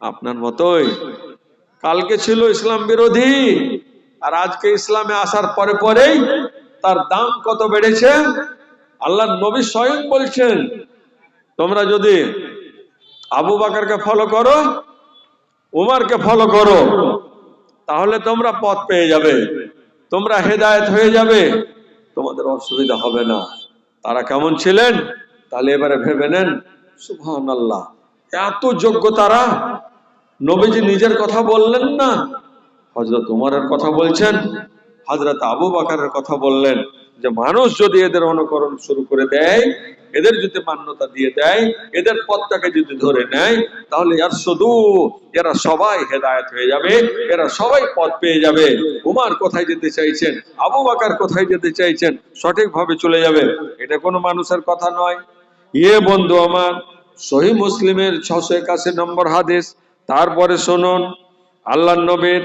আপনার মতোই। কালকে ছিল ইসলাম বিরোধী, আর আজকে ইসলামে আসার পরে পরেই তার দাম কত বেড়েছে? আল্লাহ নবী স্বয়ং বলছেন, তোমরা যদি আবু বাকারকে ফলো করো, উমারকে ফলো করো, তাহলে তোমরা পথ পেয়ে যাবে। তোমরা হেদায়েত হয়ে যাবে। তোমাদের অসুবিধা হবে না। তারা কেমন ছিলেন? তাহলে এবারে ভেবে নেন সুবহান আল্লাহ এত যোগ্য তারা নবীজি নিজের কথা বললেন না। হজরত উমরের কথা বলছেন হজরত আবু বাকারের কথা বললেন যে, মানুষ যদি এদের অনুকরণ শুরু করে দেয়, এদের যদি মান্যতা দিয়ে দেয়, এদের পথটাকে যদি ধরে নেয়, তাহলে আর শুধু এরা সবাই হেদায়ত হয়ে যাবে, এরা সবাই পথ পেয়ে যাবে। উমার কোথায় যেতে চাইছেন? আবু বাকার কোথায় যেতে চাইছেন? সঠিকভাবে চলে যাবে। এটা কোনো মানুষের কথা নয়। ইয়ে বন্ধু আমার সহি মুসলিমের ছশো একাশি নম্বর হাদিস। তারপরে শুনুন আল্লাহ নবীর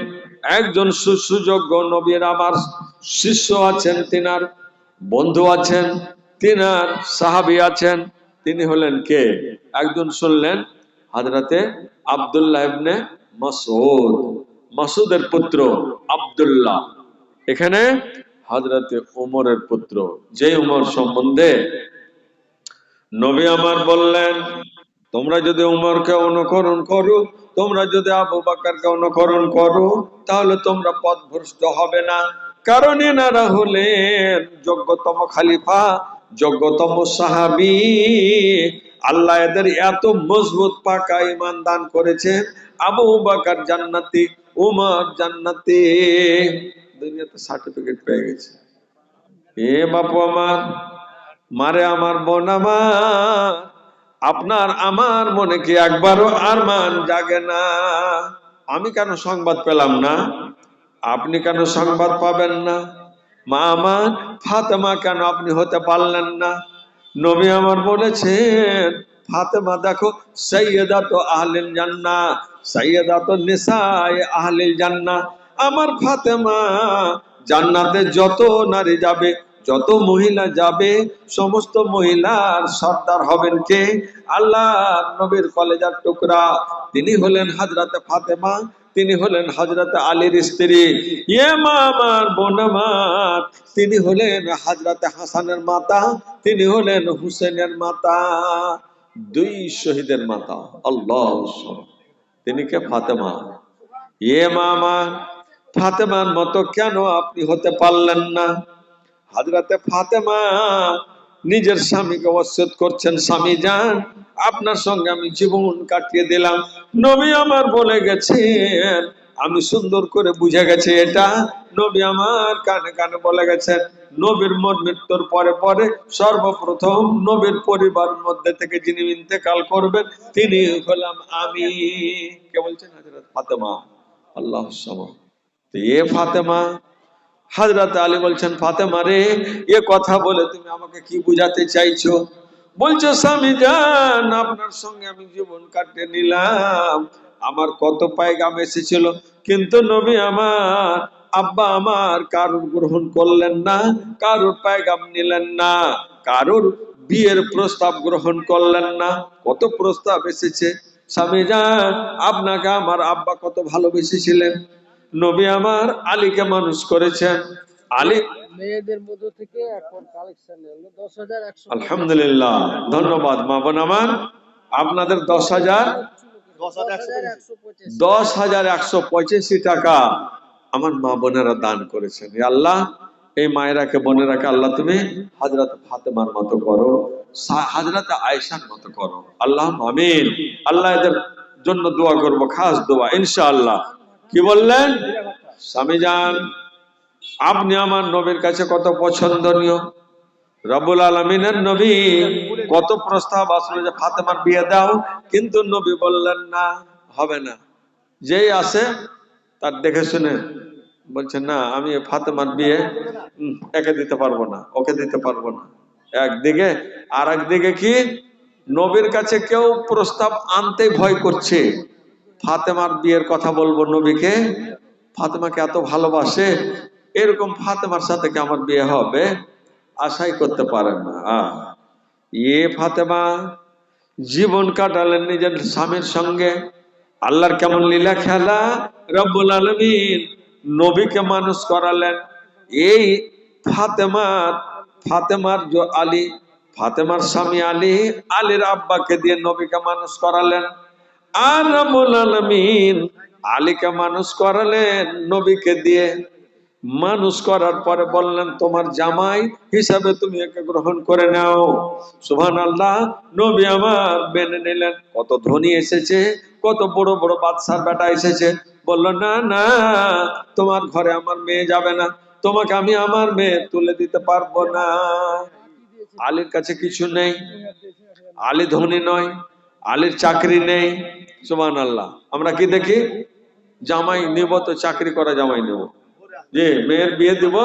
একজন সুযোগ্য নবীর আমার শিষ্য আছেন, তিনার বন্ধু আছেন, তিনার সাহাবি আছেন। তিনি হলেন কে? একজন শুনলেন হাজরাতে আব্দুল্লাহ ইবনে মাসউদ। মাসুদের পুত্র আব্দুল্লাহ। এখানে হাজরাতে উমরের পুত্র। যে উমর সম্বন্ধে নবী আমার বললেন, তোমরা যদি উমরকে অনুকরণ করো, তোমরা যদি আবু বাকারকে অনুকরণ করো, তাহলে তোমরা পথভ্রষ্ট হবে না। কারণ এনারা হলেন যোগ্যতম খালিফা, যোগ্যতম সাহাবি। আল্লাহ এদের এত মজবুত পাকা ইমান দান করেছে আবু বাকার জান্নাতি, উমর জান্নাতি। দুনিয়াতে সার্টিফিকেট পেয়ে গেছে। এ বাপু আমার মারে আমার বোন আমার, আপনার আমার মনে কি একবারও আর মান জাগে না? আমি কেন সংবাদ পেলাম না? আপনি কেন সংবাদ পাবেন না? মা আমার, ফাতেমা কেন আপনি হতে পারলেন না? নবী আমার বলেছেন, ফাতেমা দেখো সৈয়দা তো আহলিল জান্না সৈয়দা তো নিসায় আহলিল জান্না আমার ফাতেমা জান্নাতে যত নারী যাবে যত মহিলা যাবে, সমস্ত মহিলার সর্দার হবেন কে? আল্লাহ নবীর কলেজার টুকরা। তিনি হলেন হাজরাতে ফাতেমা, তিনি হলেন হজরত আলীর স্ত্রী। ইয়ে মা আমার তিনি হলেন হাজরাতে হাসানের মাতা, তিনি হলেন হুসেনের মাতা। দুই শহীদের মাতা আল্লাহ তিনি কে? ফাতেমা। ইয়ে মা আমার, ফাতেমার মতো কেন আপনি হতে পারলেন না? হাজরাতে ফাতেমা নিজের স্বামীকে অস্বত করছেন, স্বামী যান, আপনার সঙ্গে আমি জীবন কাটিয়ে দিলাম। নবী আমার বলে গেছেন, আমি সুন্দর করে বুঝে গেছি এটা। নবী আমার কানে কানে বলে গেছেন, নবীর মন মৃত্যুর পরে পরে সর্বপ্রথম নবীর পরিবার মধ্যে থেকে যিনি ইন্তেকাল করবেন, তিনি হলাম আমি। কে বলছেন হাজরত ফাতেমা? আল্লাহ এ ফাতেমা হাজরত আলী বলছেন, ফাতেমা রে, এ কথা বলে তুমি আমাকে কি বুঝাতে চাইছো? বলছো, স্বামী যান আপনার সঙ্গে আমি জীবন কাটিয়ে নিলাম। আমার কত পায়গাম এসেছিল, কিন্তু নবী আমার, আব্বা আমার কারুর গ্রহণ করলেন না, কারুর পায়গাম নিলেন না, কারুর বিয়ের প্রস্তাব গ্রহণ করলেন না। কত প্রস্তাব এসেছে। স্বামী যান আপনাকে আমার আব্বা কত ভালোবেসেছিলেন? নবী আমার আলীকে মানুষ করেছেন। আলী মেয়েদের মধ্য থেকে এখন কালেকশন হলো দশ হাজার একশো আলহামদুলিল্লাহ ধন্যবাদ মা বোন আমার। আপনাদের দশ হাজার দশ হাজার একশো পঁচিশ। দশ হাজার একশো পঁচাশি টাকা আমার মা বোনেরা দান করেছেন। আল্লাহ এই মায়েরাকে বোনেরাকে আল্লাহ তুমি হাজরত ফাতেমার মতো করো হাজরত আয়েশার মতো করো। আল্লাহ আমিন। আল্লাহ এদের জন্য দোয়া করব খাস দোয়া ইনশাআল্লাহ। কি বললেন? স্বামী যান, আপনি আমার নবীর কাছে কত পছন্দনীয়। রবুল আলমিনের নবী কত প্রস্তাব আসলো যে, ফাতেমার বিয়ে দাও, কিন্তু নবী বললেন না, হবে না। যেই আসে, তার দেখে শুনে বলছে, না, আমি ফাতেমার বিয়ে একে দিতে পারব না, ওকে দিতে পারব না। একদিকে আর একদিকে কি? নবীর কাছে কেউ প্রস্তাব আনতে ভয় করছে। ফাতেমার বিয়ের কথা বলব নবীকে। ফাতেমাকে এত ভালোবাসে, এরকম ফাতেমার সাথে কি আমার বিয়ে হবে? আশাই করতে পারেন না। ইয়ে ফাতেমা, জীবন কাটালেন নিজের স্বামীর সঙ্গে। আল্লাহর কেমন লীলা খেলা? রব্বুল আলমিন নবীকে মানুষ করালেন। এই ফাতেমার ফাতেমার আলী, ফাতেমার স্বামী আলী, আলীর আব্বাকে দিয়ে নবীকে মানুষ করালেন। আর আলমিন আলীকে মানুষ করালেন, নবীকে দিয়ে। মানুষ করার পরে বললেন, তোমার জামাই হিসাবে তুমি একে গ্রহণ করে নাও। সুহান আল্লাহ নবী আমার মেনে নিলেন। কত ধনী এসেছে, কত বড় বড় বাদশার বেটা এসেছে। বলল, না না, তোমার ঘরে আমার মেয়ে যাবে না। তোমাকে আমি আমার মেয়ে তুলে দিতে পারব না। আলীর কাছে কিছু নেই। আলী ধনী নয় আলীর চাকরি নেই সুমান আল্লাহ আমরা কি দেখি? জামাই নিব তো চাকরি করা জামাই নেব। যে মেয়ের বিয়ে দিব,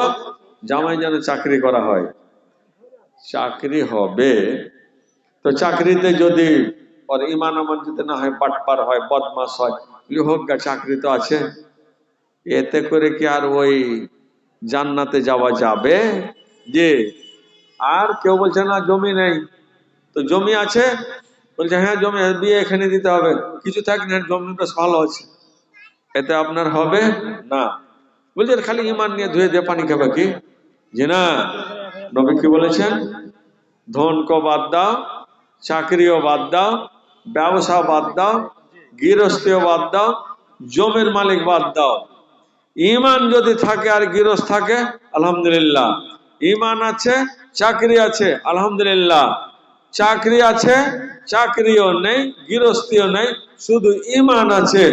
জামাই যেন চাকরি করা হয়। চাকরি হবে। তো চাকরিতে যদি ওর ইমান আমান যদি না হয়, বাটপার হয়, বদমাস হয় হোক চাকরি তো আছে। এতে করে কি আর ওই জান্নাতে যাওয়া যাবে? যে আর কেউ বলছে না, জমি নেই। তো জমি আছে বলছে হ্যাঁ জমি, বিয়ে এখানে দিতে হবে। কিছু থাক না জমি বেশ ভালো আছে। এতে আপনার হবে? না। বলছে খালি ইমান নিয়ে ধুয়ে দিয়ে পানি খাবে কি? যে না। নবী কি বলেছেন? ধনকে বাদ দাও, চাকরিও বাদ দাও, ব্যবসা বাদ দাও, গৃহস্থীও বাদ দাও, জমির মালিক বাদ দাও। ইমান যদি থাকে আর গৃহস্থ থাকে, আলহামদুলিল্লাহ। ইমান আছে, চাকরি আছে, আলহামদুলিল্লাহ। চাকরি আছে চাকরিও নেই, গৃহস্থীও নেই, শুধু ইমান আছে।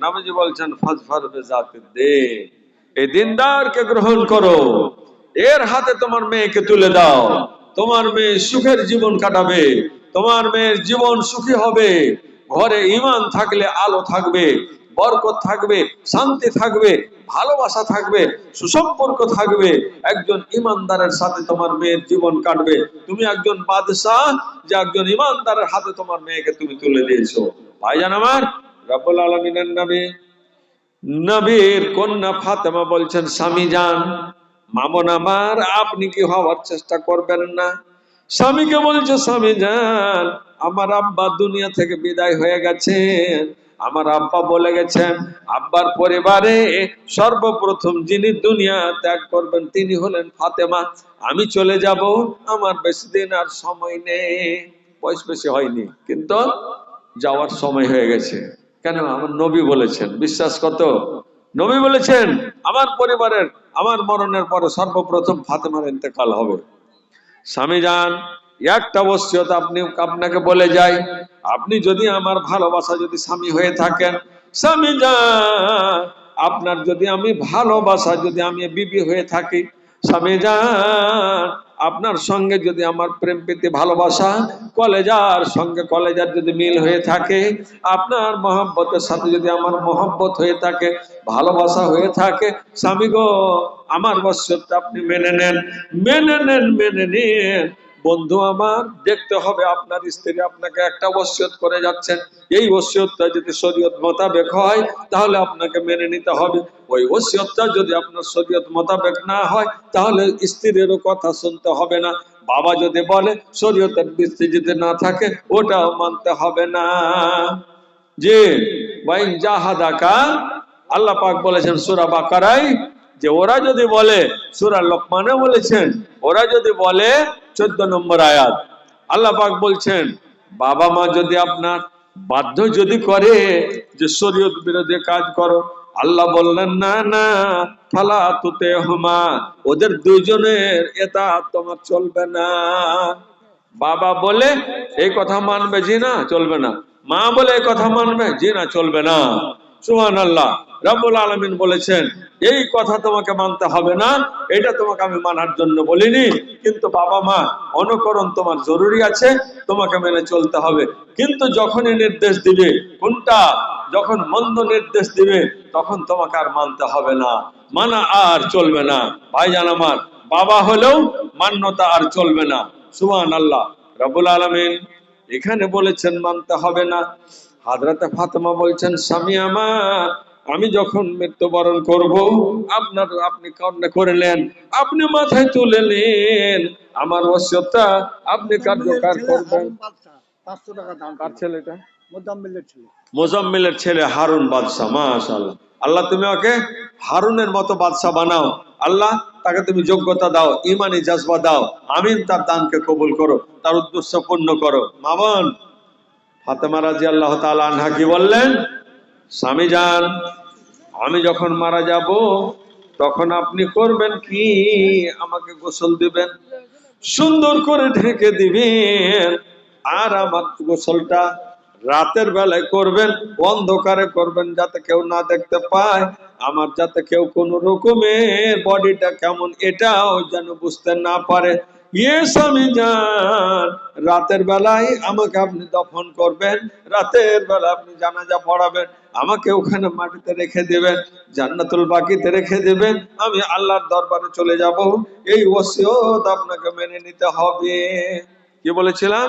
নামাজি বলছেন ফজফর বেজাতে দে এই দিনদারকে গ্রহণ করো। এর হাতে তোমার মেয়েকে তুলে দাও। তোমার মেয়ে সুখের জীবন কাটাবে। তোমার মেয়ের জীবন সুখী হবে। ঘরে ইমান থাকলে আলো থাকবে। বরকত থাকবে, শান্তি থাকবে, ভালোবাসা থাকবে, সুসম্পর্ক থাকবে। একজন ইমানদারের সাথে তোমার মেয়ের জীবন কাটবে। তুমি একজন বাদশাহ, যে একজন ইমানদারের হাতে তোমার মেয়েকে তুমি তুলে দিয়েছ। ভাইজান আমার, রব্বুল আলমিনের নবী, নবীর কন্যা ফাতেমা বলছেন, স্বামী যান, মামন আমার, আপনি কি হওয়ার চেষ্টা করবেন না? স্বামীকে বলছে, স্বামী যান, আমার আব্বা দুনিয়া থেকে বিদায় হয়ে গেছেন। আমার আব্বা বলে গেছেন, আব্বার পরিবারে সর্বপ্রথম যিনি দুনিয়া ত্যাগ করবেন তিনি হলেন ফাতেমা। আমি চলে যাব, আমার বেশি দিন আর সময় নেই। বয়স বেশি হয়নি, কিন্তু যাওয়ার সময় হয়ে গেছে। কেন? আমার নবী বলেছেন, বিশ্বাস কত? নবী বলেছেন, আমার পরিবারের, আমার মরণের পরে সর্বপ্রথম ফাতেমার ইন্তেকাল হবে। স্বামী যান একটা বস্তুত আপনি আপনাকে বলে যাই। আপনি যদি আমার ভালোবাসা যদি স্বামী হয়ে থাকেন, স্বামী যান আপনার যদি আমি ভালোবাসা যদি আমি বিবি হয়ে থাকি, স্বামী যান আপনার সঙ্গে যদি আমার প্রেম প্রীতি, ভালোবাসা, কলেজার সঙ্গে কলেজার যদি মিল হয়ে থাকে, আপনার মহব্বতের সাথে যদি আমার মহব্বত হয়ে থাকে, ভালোবাসা হয়ে থাকে, স্বামী গো, আমার বৎসরটা আপনি মেনে নেন মেনে নেন, মেনে নিন। বন্ধু আমার, দেখতে হবে আপনার স্ত্রী আপনাকে একটা ওসিয়ত করে যাচ্ছেন এই ওসিয়তটা যদি শরীয়ত মোতাবেক হয়, তাহলে আপনাকে মেনে নিতে হবে। ওই ওসিয়তটা যদি আপনার শরীয়ত মোতাবেক না হয়, তাহলে স্ত্রীরও কথা শুনতে হবে না। বাবা যদি বলে শরীয়তের বৃষ্টি যদি না থাকে, ওটাও মানতে হবে না। যে ওয়াইন জাহাদাকা, আল্লাহ পাক বলেছেন সূরা বাকারায় যে ওরা যদি বলে, সূরা লোকমানে বলেছেন, ওরা যদি বলে চোদ্দ নম্বর আয়াত, আল্লাহ পাক বলছেন, বাবা মা যদি আপনার বাধ্য যদি করে যে শরীয়ত বিরোধী কাজ করো, আল্লাহ বললেন, না না, ফালা তুতে হুমা, ওদের দুইজনের এটা তোমার চলবে না। বাবা বলে, এই কথা মানবে জি না চলবে না। মা বলে, এই কথা মানবে জি না চলবে না। সুহান আল্লাহ রাবুল আলমিন বলেছেন, এই কথা তোমাকে মানতে হবে না, এটা তোমাকে আমি মানার জন্য বলিনি, কিন্তু বাবা মা, অনুকরণ তোমার জরুরি আছে, তোমাকে মেনে চলতে হবে। কিন্তু যখনই নির্দেশ দিবে, কোনটা? যখন মন্দ নির্দেশ দিবে, তখন তোমাকে আর মানতে হবে না। মানা আর চলবে না। ভাইজান আমার, বাবা হলেও মান্যতা আর চলবে না। সুহান আল্লাহ রাবুল আলমিন এখানে বলেছেন মানতে হবে না। হাজরাতে ফাতেমা বলছেন স্বামী আমার আমি যখন মৃত্যুবরণ করব আপনার আপনি কান্না করলেন আপনি মাথায় তুলে নেন আমার ওসিয়তটা আপনি কার্যকর করবেন। পাঁচশো টাকা দাম কার ছেলেটা? মোদাম্মিলের ছিল। মোজাম্মিলের ছেলে হারুন বাদশাহ মাশাআল্লাহ। আল্লাহ তুমি ওকে হারুনের মতো বাদশাহ বানাও। আল্লাহ তাকে তুমি যোগ্যতা দাও ইমানি জাজবা দাও। আমিন তার দানকে কবুল করো তার উদ্দেশ্য পূর্ণ করো। মামন ফাতেমা রাজি আল্লাহ আনহা কি বললেন? স্বামী যান, আমি যখন মারা যাব, তখন আপনি করবেন কি? আমাকে গোসল দিবেন, সুন্দর করে ঢেকে দিবেন, আর আমার গোসলটা রাতের বেলায় করবেন, অন্ধকারে করবেন যাতে কেউ না দেখতে পায়, আমার যাতে কেউ কোন রকমের বডিটা কেমন, এটাও যেন বুঝতে না পারে। যান, রাতের বেলায় আমাকে আপনি দফন করবেন, রাতের বেলা আপনি জানাজা পড়াবেন, আমাকে ওখানে মাটিতে রেখে দেবেন, জান্নাতুল বাকিতে রেখে দেবেন, আমি আল্লাহর দরবারে চলে যাব। এই ওসিয়ত আপনাকে মেনে নিতে হবে। কি বলেছিলাম?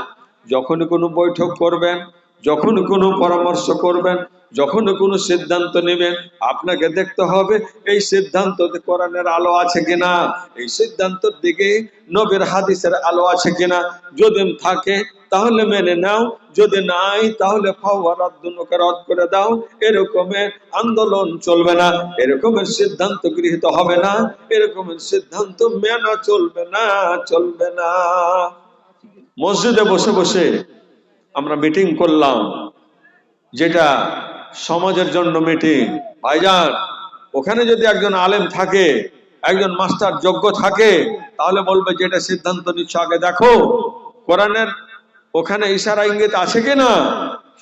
যখনই কোনো বৈঠক করবেন যখন কোনো পরামর্শ করবেন যখন কোনো সিদ্ধান্ত নেবেন, আপনাকে দেখতে হবে, এই সিদ্ধান্ত কোরআনের আলো আছে কিনা, এই সিদ্ধান্তের দিকে নবীর হাদিসের আলো আছে কিনা, যদি থাকে, তাহলে মেনে নাও, যদি নাই, তাহলে রদ করে দাও এরকমের আন্দোলন চলবে না এরকমের সিদ্ধান্ত গৃহীত হবে না এরকমের সিদ্ধান্ত মেনা চলবে না চলবে না। মসজিদে বসে বসে আমরা মিটিং করলাম, যেটা সমাজের জন্য মিটিং। ভাইজান, ওখানে যদি একজন আলেম থাকে, একজন মাস্টার যোগ্য থাকে, তাহলে বলবে যেটা সিদ্ধান্ত নিচ্ছ। আগে দেখো, কোরআনের ওখানে ইশারা ইঙ্গিত আছে কিনা?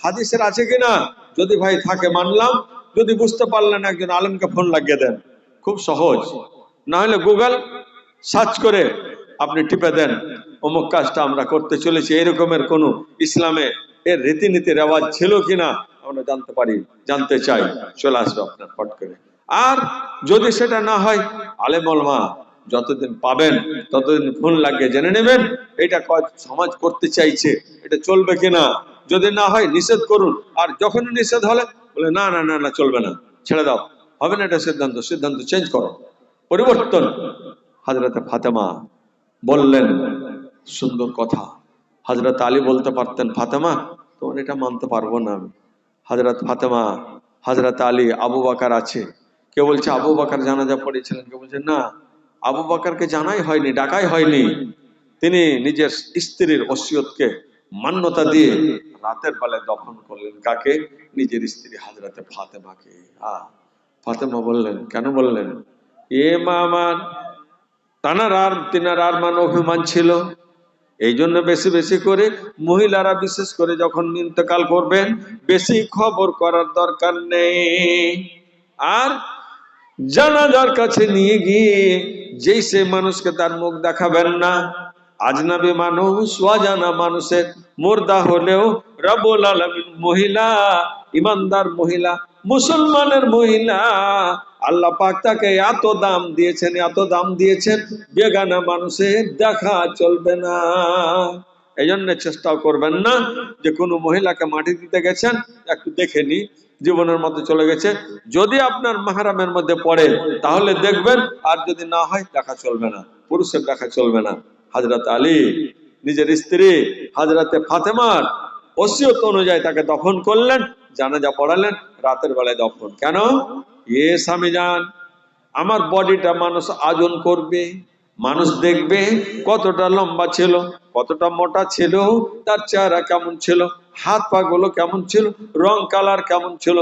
হাদিসের আছে কিনা? যদি ভাই থাকে, মানলাম। যদি বুঝতে পারলেন একজন আলেমকে ফোন লাগিয়ে দেন। খুব সহজ। না হলে গুগল সার্চ করে আপনি টিপে দেন, অমুক কাজটা আমরা করতে চলেছি, এরকমের কোনো ইসলামে এর রীতিনীতি রেওয়াজ ছিল কিনা? আমরা জানতে পারি, জানতে চাই। চলে আসবে আপনার, ফট করে। আর যদি সেটা না হয়, আলেম ওলামা যতদিন পাবেন, ততদিন ফোন লাগিয়ে জেনে নেবেন, এটা সমাজ করতে চাইছে, এটা চলবে কিনা? যদি না হয়, নিষেধ করুন। আর যখনই নিষেধ হলে, বলে, না না না না, চলবে না, ছেড়ে দাও। হবে না এটা সিদ্ধান্ত? সিদ্ধান্ত চেঞ্জ করো। পরিবর্তন। হাজরতে ফাতেমা বললেন সুন্দর কথা। হাজরত আলী বলতে পারতেন, ফাতেমা, তোমার এটা মানতে পারব না আমি। হাজরত ফাতেমা হাজরত আলী, আবু বাকার আছে। কেউ বলছে, আবু বাকার জানাজা পড়েছিলেন। কেউ বলছে, না, আবু বাকারকে জানাই হয়নি, ডাকাই হয়নি। তিনি নিজের স্ত্রীর ওসিয়তকে মান্যতা দিয়ে রাতের বেলায় দফন করলেন। কাকে? নিজের স্ত্রী হাজরাতে ফাতেমাকে। আহ ফাতেমা বললেন, কেন বললেন? এ মা আমার তানার আর তিনার আর মান অভিমান ছিল। এই জন্য বেশি বেশি করে মহিলারা বিশেষ করে যখন ইন্তকাল করবেন, বেশি খবর করার দরকার নেই। আর জানাজার কাছে নিয়ে গিয়ে যেই সে মানুষকে তার মুখ দেখাবেন না, আজনাবি মানুষ, অজানা মানুষের মুর্দা হলেও রবুল আলমিন মহিলা, ইমানদার মহিলা মুসলমানের মহিলা, আল্লাহ পাক তাকে এত দাম দিয়েছেন, এত দাম দিয়েছেন, বেগানা মানুষের দেখা চলবে না। এই জন্য চেষ্টাও করবেন না যে কোনো মহিলাকে মাটি দিতে গেছেন, একটু দেখে নি, জীবনের মধ্যে চলে গেছে। যদি আপনার মাহারামের মধ্যে পড়ে, তাহলে দেখবেন, আর যদি না হয়, দেখা চলবে না, পুরুষের দেখা চলবে না। হাজরত আলী, নিজের স্ত্রী, হাজরাতে ফাতেমার, ওসিয়ত অনুযায়ী তাকে দফন করলেন। জানাজা পড়ালেন, রাতের বেলায় দফন। কেন? এ স্বামী যান, আমার বডিটা মানুষ আজন করবে, মানুষ দেখবে কতটা লম্বা ছিল, কতটা মোটা ছিল, তার চেহারা কেমন ছিল, হাত পা গুলো কেমন ছিল, রং কালার কেমন ছিল।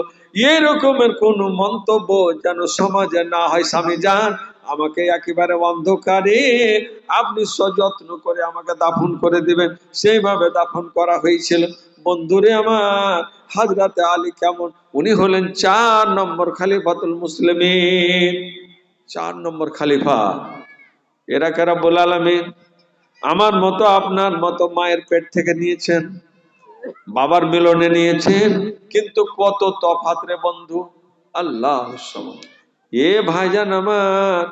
এরকমের কোন মন্তব্য যেন সমাজে না হয়, স্বামী যান, আমাকে একেবারে অন্ধকারে আপনি সযত্ন করে আমাকে দাফন করে দিবেন। সেইভাবে দাফন করা হয়েছিল। বন্ধুরে আমার হাজরাতে আলী কেমন? উনি হলেন চার নম্বর খালিফাতুল মুসলিমিন। চার নম্বর খালিফা। এরা কারা বল আমার মতো আপনার মতো মায়ের পেট থেকে নিয়েছেন, বাবার মিলনে নিয়েছেন, কিন্তু কত তফাত রে বন্ধু? আল্লাহ এ ভাইজান আমার,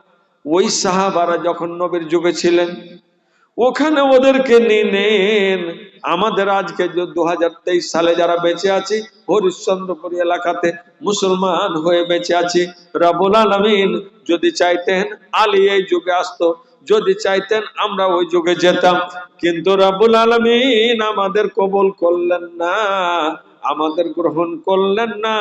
ওই সাহাবারা যখন নবীর যুগে ছিলেন, ওখানে ওদেরকে নিয়ে নেন আমাদের আজকে দু সালে যারা বেঁচে আছি, হরিশ্চন্দ্রপুর এলাকাতে মুসলমান হয়ে বেঁচে আছি। রাবুল আলমিন যদি চাইতেন আলী এই যুগে আসতো, যদি চাইতেন আমরা ওই যুগে যেতাম। কিন্তু রাবুল আলমিন আমাদের কবুল করলেন না, আমাদের গ্রহণ করলেন না,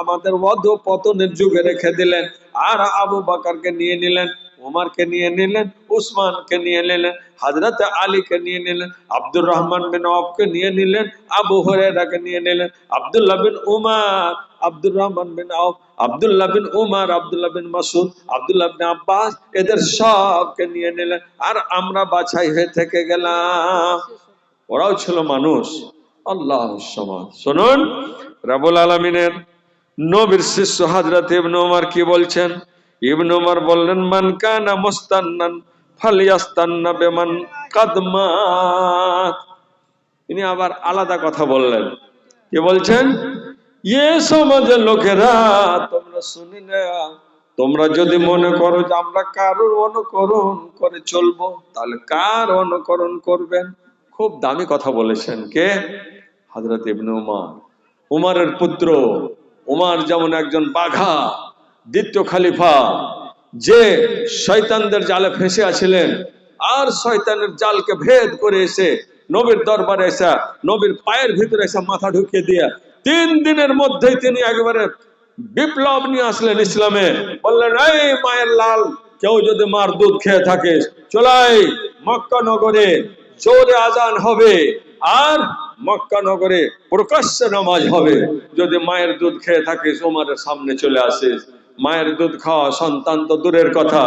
আমাদের অধ পতনের যুগে রেখে দিলেন। আর আবু বাকারকে নিয়ে নিলেন। উমারকে নিয়ে নিলেন, উসমানকে নিয়ে নিলেন হাজরত আলীকে নিয়ে নিলেন, আব্দুর রহমান বিন অফকে নিয়ে নিলেন, আবু হরেরাকে নিয়ে নিলেন, আব্দুল্লাহ বিন উমার, আব্দুর রহমান বিন আউফ, আব্দুল্লাহ বিন উমার, আব্দুল্লাহ বিন মাসুদ আব্দুল্লাহ বিন আব্বাস, এদের সবকে নিয়ে নিলেন। আর আমরা বাছাই হয়ে থেকে গেলাম। ওরাও ছিল মানুষ। আল্লাহ শুনুন, রাবুল আলমিনের নবীর শিষ্য হাজরত ইবনে উমর কি বলছেন? ইবনে উমর বললেন, মান কানা মুস্তান্নান ফালিয়াস্তান্না বেমান কাদমাত। তিনি আবার আলাদা কথা বললেন। কি বলছেন? ইয়ে সমাজের লোকেরা, তোমরা শুনি না তোমরা যদি মনে করো যে আমরা কারোর অনুকরণ করে চলবো, তাহলে কার অনুকরণ করবেন? খুব দামি কথা বলেছেন। কে? হযরত ইবনে উমর। উমারের পুত্র। উমার যেমন একজন বাঘা দ্বিতীয় খালিফা, যে শয়তানদের জালে ফেঁসে আছিলেন, আর শয়তানের জালকে ভেদ করে এসে নবীর দরবারে এসে, নবীর পায়ের ভিতরে এসে মাথা ঢুকিয়ে দিয়ে, তিন দিনের মধ্যেই তিনি একবারে বিপ্লব নিয়ে আসলেন ইসলামে। বললেন, এই মায়ের লাল, কেউ যদি মার দুধ খেয়ে থাকে চলাই মক্কা নগরে, জোরে আজান হবে, আর মক্কা নগরে প্রকাশ্যে নামাজ হবে। যদি মায়ের দুধ খেয়ে থাকিস ওমারের সামনে চলে আসিস। মায়ের দুধ খাওয়া সন্তান তো দূরের কথা।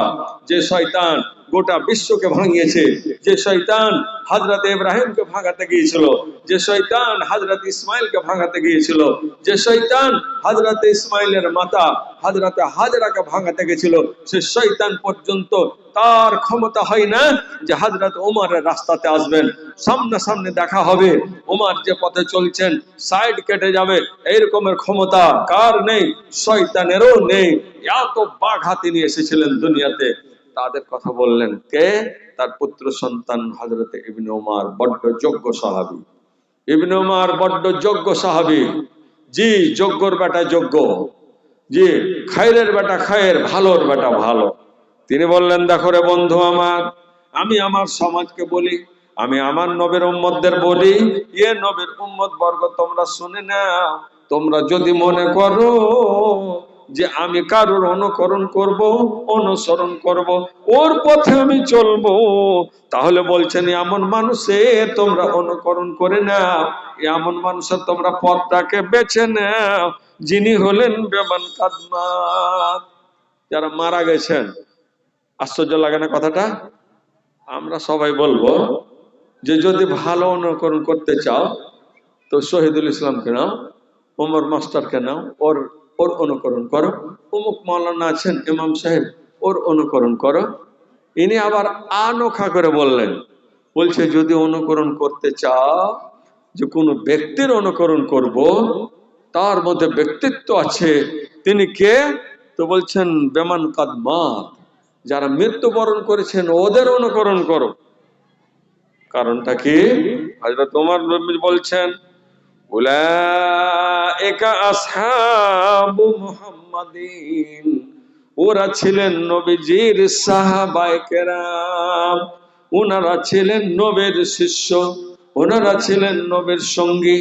যে শয়তান গোটা বিশ্বকে ভাঙিয়েছে। যে শয়তান হাজরত ইব্রাহিমকে ভাঙাতে গিয়েছিল, যে শয়তান হাজরত ইসমাইলকে ভাঙাতে গিয়েছিল, যে শয়তান হাজরত ইসমাইলের মাতা হাজরত হাজরাকে ভাঙাতে গেছিল সে শয়তান পর্যন্ত তার ক্ষমতা হয় না যে হাজরত ওমরের রাস্তাতে আসবেন। সামনে সামনে দেখা হবে ওমর যে পথে চলছেন, সাইড কেটে যাবে, এইরকমের ক্ষমতা কার নেই? শয়তানেরও নেই। এত বাঘা তিনি এসেছিলেন দুনিয়াতে। তাদের কথা বললেন কে? তার পুত্র সন্তান হজরত ইবনে ওমর বড্ড যোগ্য সাহাবী। ইবনে ওমর বড্ড যোগ্য সাহাবী। জি, যোগ্যর বেটা যোগ্য। জি খায়ের বেটা খায়ের, ভালোর বেটা ভালো। তিনি বললেন, দেখো রে বন্ধু আমার, আমি আমার সমাজকে বলি, আমি আমার নবীর উম্মতদের বলি ইয়ে নবীর উম্মত বর্গ তোমরা শুনে নাও, তোমরা যদি মনে করো যে আমি কারোর অনুকরণ করব, অনুসরণ করব, ওর পথে আমি চলবো। তাহলে বলছেন এমন মানুষে তোমরা অনুকরণ করে নাও। এমন মানুষের তোমরা পথটাকে বেছে নাও। যিনি হলেন বেমান কাদমাত। যারা মারা গেছেন, আশ্চর্য লাগে না কথাটা? আমরা সবাই বলব যে, যদি ভালো অনুকরণ করতে চাও, তো শহীদুল ইসলামকে নাও, ওমর মাস্টারকে নাও, ওর ওর অনুকরণ করো। অমুক মৌলানা আছেন ইমাম সাহেব, ওর অনুকরণ করো। ইনি আবার আনোখা করে বললেন, বলছে, যদি অনুকরণ করতে চাও, যে কোনো ব্যক্তির অনুকরণ করব, তার মধ্যে ব্যক্তিত্ব আছে। তিনি কে? তো বলছেন, বেমান কাদমাত, যারা মৃত্যুবরণ করেছেন, ওদের অনুকরণ করো। কারণটা কি? হযরত ওমর বলছেন ওরা ছিলেন নবীজির সাহাবায়ে কেরাম। ওনারা ছিলেন নবের শিষ্য, ওনারা ছিলেন নবের সঙ্গী।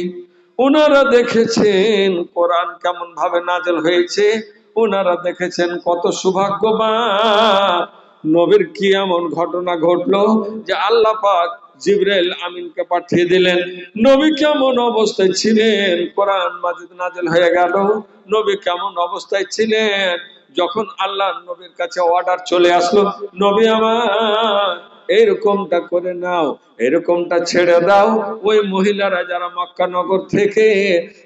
ওনারা দেখেছেন কোরআন কেমন ভাবে নাজেল হয়েছে। ওনারা দেখেছেন কত সৌভাগ্যবান। নবীর কি এমন ঘটনা ঘটলো যে আল্লাহ পাক জিব্রাইল আমিনকে পাঠিয়ে দিলেন। নবী কেমন অবস্থায় ছিলেন? কোরআন মাজিদ নাজেল হয়ে গেল। নবী কেমন অবস্থায় ছিলেন? যখন আল্লাহ নবীর কাছে অর্ডার চলে আসলো, নবী আমার এইরকমটা করে নাও, এরকমটা ছেড়ে দাও। ওই মহিলারা যারা মক্কা নগর থেকে,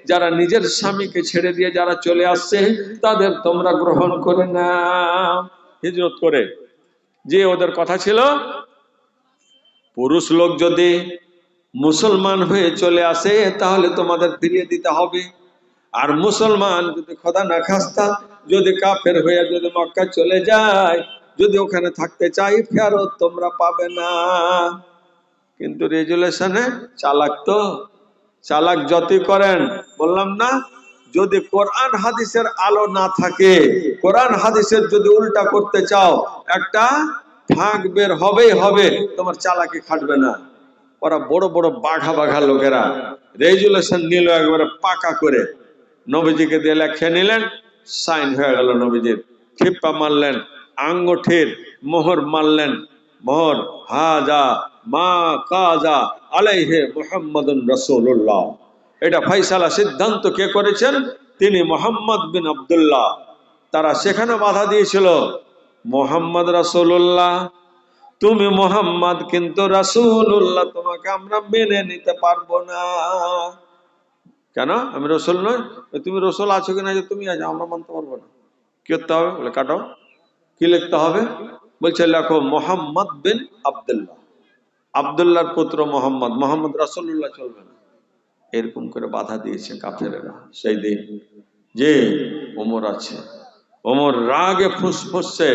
যারা নিজের স্বামীকে ছেড়ে দিয়ে যারা চলে আসছে, তাদের তোমরা গ্রহণ করে নাও। হিজরত করে। যে ওদের কথা ছিল পুরুষ লোক যদি মুসলমান হয়ে চলে আসে, তাহলে তোমাদের ফিরিয়ে দিতে হবে। আর মুসলমান যদি খোদা না খাস্তা, যদি কাফের হয়ে যদি মক্কা চলে যায়, যদি ওখানে থাকতে চাই ফেরত তোমরা পাবে না। কিন্তু রেজুলেশনে চালাক তো, চালাক যতই করেন, বললাম না, যদি কোরআন হাদিসের আলো না থাকে, কোরআন হাদিসের যদি উল্টা করতে চাও, একটা ফাঁক বের হবেই হবে, তোমার চালাকি খাটবে না। ওরা বড় বড় বাঘা বাঘা লোকেরা, রেজুলেশন নিল একবারে পাকা করে। নবীজিকে দিয়ে লেখে নিলেন, সাইন হয়ে গেল নবীজির। ক্ষিপ্পা মারলেন, আঙ্গুঠির মোহর মারলেন, মোহর, হাজা মা কাজা আলাইহে মুহাম্মাদুন রাসূলুল্লাহ। এটা ফয়সালা সিদ্ধান্ত কে করেছেন? তিনি মোহাম্মদ বিন আবদুল্লাহ। তারা সেখানে বাধা দিয়েছিল মোহাম্মদ রাসূলুল্লাহ। তুমি মোহাম্মদ, কিন্তু রাসূলুল্লাহ, তোমাকে আমরা মেনে নিতে পারব না। কেন? আমি রসুল নই? তুমি রসুল আছো কিনা যে তুমি আছো, আমরা মানতে পারব না। কি করতে হবে? বলে কাটো। কি লিখতে হবে? বলছে, লেখো, মোহাম্মদ বিন আব্দুল্লাহ। আব্দুল্লাহর পুত্র মোহাম্মদ। মোহাম্মদ রাসূলুল্লাহ চলবে না। এরকম করে বাধা দিয়েছে কাফেরেরা। সেই দিন যে ওমর আছে ওমর রাগে ফুসফুসছে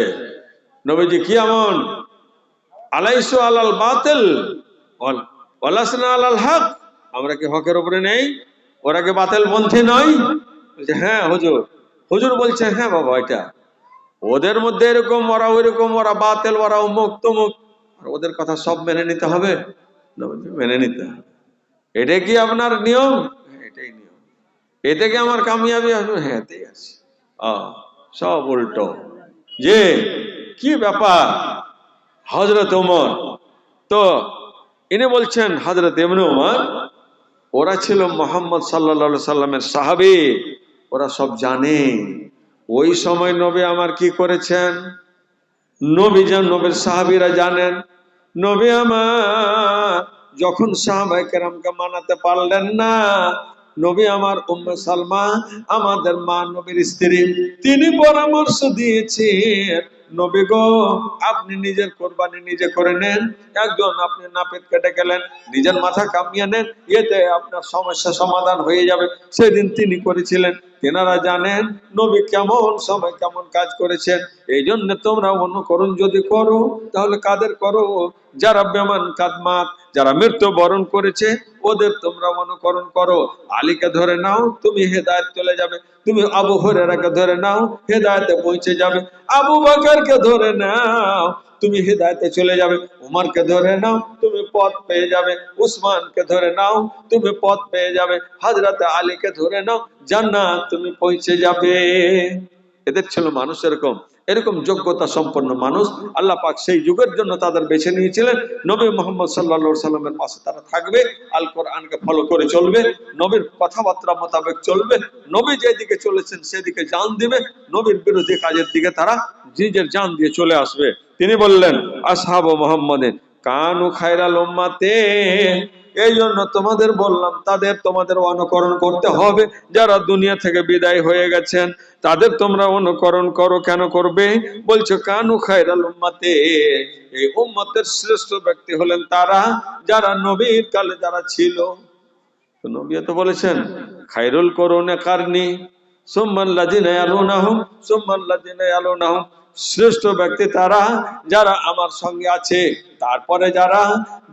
নবীজি কি এমন? আলাইসু আলাল বাতিল ওয়াল- ওয়ালাসনা আলাল হক। আমরা কি হকের উপরে নেই? ওরা কি বাতিল পন্থী নয়? বলছে হ্যাঁ হুজুর। হুজুর বলছে হ্যাঁ বাবা এটা। ওদের মধ্যে এরকম ওরা ওইরকম ওরা বাতিল ওরা উমুক তুমুক। ওদের কথা সব মেনে নিতে হবে। মেনে নিতে হবে। এটা কি আপনার নিয়ম? হ্যাঁ, এটাই নিয়ম। এতে কি আমার কামিয়াবি আসবে হ্যাঁ এতেই আছে। আহ, সব উল্টো। যে, কি ব্যাপার? হজরত উমর তো, ইনি বলছেন হজরত এমনি উমর ওরা ছিল মোহাম্মদ সাল্লা সাল্লামের সাহাবি, ওরা সব জানে। ওই সময় নবী আমার কি করেছেন? নবী যান নবীর সাহাবিরা জানেন। নবী আমার, যখন সাহাবাই কেরামকে মানাতে পারলেন না নবী আমার উম্মে সালমা আমাদের মা নবীর স্ত্রী তিনি পরামর্শ দিয়েছেন নবী গো, আপনি নিজের কোরবানি নিজে করে নেন, একজন আপনি নাপিত কেটে গেলেন, নিজের মাথা কামিয়ে নেন, এতে আপনার সমস্যা সমাধান হয়ে যাবে। সেদিন তিনি করেছিলেন। তেনারা জানেন নবী কেমন সময় কেমন কাজ করেছেন। এই জন্য তোমরা অনুকরণ যদি করো, তাহলে কাদের করো? যারা বেমান কাদমাত, যারা মৃত্যু বরণ করেছে, ওদের তোমরা অনুকরণ করো। আলীকে ধরে নাও, তুমি হেদায়ত চলে যাবে। তুমি আবু হরেরাকে ধরে নাও, হেদায়তে পৌঁছে যাবে। আবু বাকারকে ধরে নাও, তুমি হেদায়তে চলে যাবে। উমারকে ধরে নাও, তুমি পথ পেয়ে যাবে। উসমানকে ধরে নাও, তুমি পথ পেয়ে যাবে। হাজরাতে আলীকে ধরে নাও, জান্নাত তুমি পৌঁছে যাবে। এদের ছিল মানুষ এরকম। এরকম যোগ্যতা সম্পন্ন মানুষ আল্লাহ পাক সেই যুগের জন্য তাদের বেছে নিয়েছিলেন। নবী মোহাম্মদ সাল্লা সাল্লামের পাশে তারা থাকবে আল কোরআনকে ফলো করে চলবে, নবীর কথাবার্তা মোতাবেক চলবে, নবী যেদিকে চলেছেন সেদিকে জান দিবে, নবীর বিরোধী কাজের দিকে তারা নিজের জান দিয়ে চলে আসবে। তিনি বললেন, আসহাব মোহাম্মদের কানু খায়রাল উম্মাতে এই জন্য তোমাদের বললাম, তাদের তোমাদের অনুকরণ করতে হবে। যারা দুনিয়া থেকে বিদায় হয়ে গেছেন, তাদের তোমরা অনুকরণ করো, কেন করবে? বলছো, কানু খায়রাল উম্মাতে। এই উম্মতের শ্রেষ্ঠ ব্যক্তি হলেন তারা, যারা নবীর কালে যারা ছিল। নবী তো বলেছেন, খায়রুল করুনে কারনি সোম্মাল্লাজিনা ইয়ালুনাহুম সোম্মাল্লাজিনা ইয়ালুনাহুম। শ্রেষ্ঠ ব্যক্তি তারা, যারা আমার সঙ্গে আছে। তারপরে যারা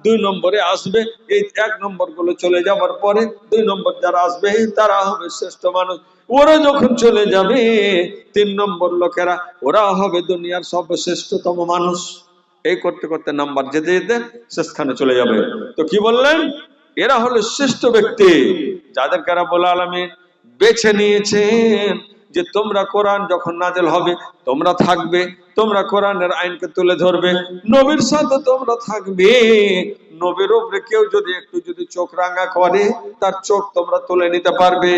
দুই নম্বরে আসবে, এই এক নম্বরগুলো চলে যাওয়ার পরে দুই নম্বর যারা আসবে, তারা হবে শ্রেষ্ঠ মানুষ। ওরা যখন চলে যাবে, তিন নম্বর লোকেরা, ওরা হবে দুনিয়ার সর্বশ্রেষ্ঠতম মানুষ। এই করতে করতে নাম্বার যেতে যেতে শেষখানে চলে যাবে। তো কি বললেন? এরা হলো শ্রেষ্ঠ ব্যক্তি। যাদের কারা বলে আলমী বেছে নিয়েছেন যে তোমরা কোরআন যখন নাজেল হবে, তোমরা থাকবে, তোমরা কোরআনের আইনকে তুলে ধরবে। নবীর সাথে তোমরা থাকবে। নবীর উপরে কেউ যদি একটু যদি চোখ রাঙা করে, তার চোখ তোমরা তুলে নিতে পারবে।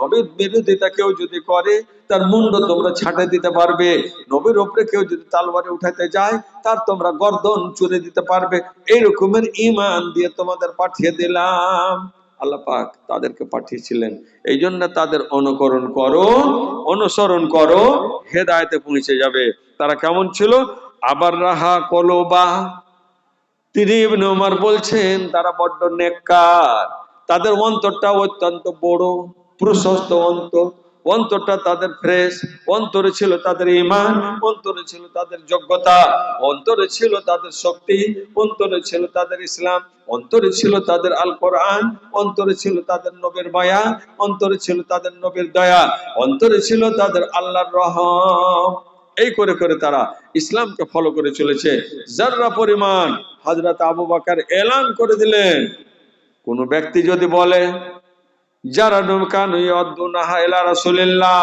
নবীর বিরোধিতা কেউ যদি করে, তার মুন্ড তোমরা ছাটে দিতে পারবে। নবীর উপরে কেউ যদি তালবারে উঠাতে যায়, তার তোমরা গর্দন চুরে দিতে পারবে। এই রকমের ইমান দিয়ে তোমাদের পাঠিয়ে দিলাম। আল্লাহ পাক তাদেরকে পাঠিয়েছিলেন। এই জন্য তাদের অনুকরণ করো, অনুসরণ করো, হেদায়তে পৌঁছে যাবে। তারা কেমন ছিল? আবার রাহা কলোবা। তিনি ইবনে উমর বলছেন, তারা বড্ড নেককার। তাদের অন্তরটা অত্যন্ত বড়, প্রশস্ত অন্তর। অন্তরটা তাদের ফ্রেশ, অন্তরে ছিল তাদের ইমান অন্তরে ছিল তাদের যোগ্যতা, অন্তরে ছিল তাদের শক্তি, অন্তরে ছিল তাদের ইসলাম, অন্তরে ছিল তাদের আল কোরআন অন্তরে ছিল তাদের নবীর মায়া, অন্তরে ছিল তাদের নবীর দয়া, অন্তরে ছিল তাদের আল্লাহর রহম। এই করে করে তারা ইসলামকে ফলো করে চলেছে। যার্রা পরিমাণ হজরত আবু বাকার এলান করে দিলেন, কোন ব্যক্তি যদি বলে যারা নৌকান রাসুলিল্লাহ।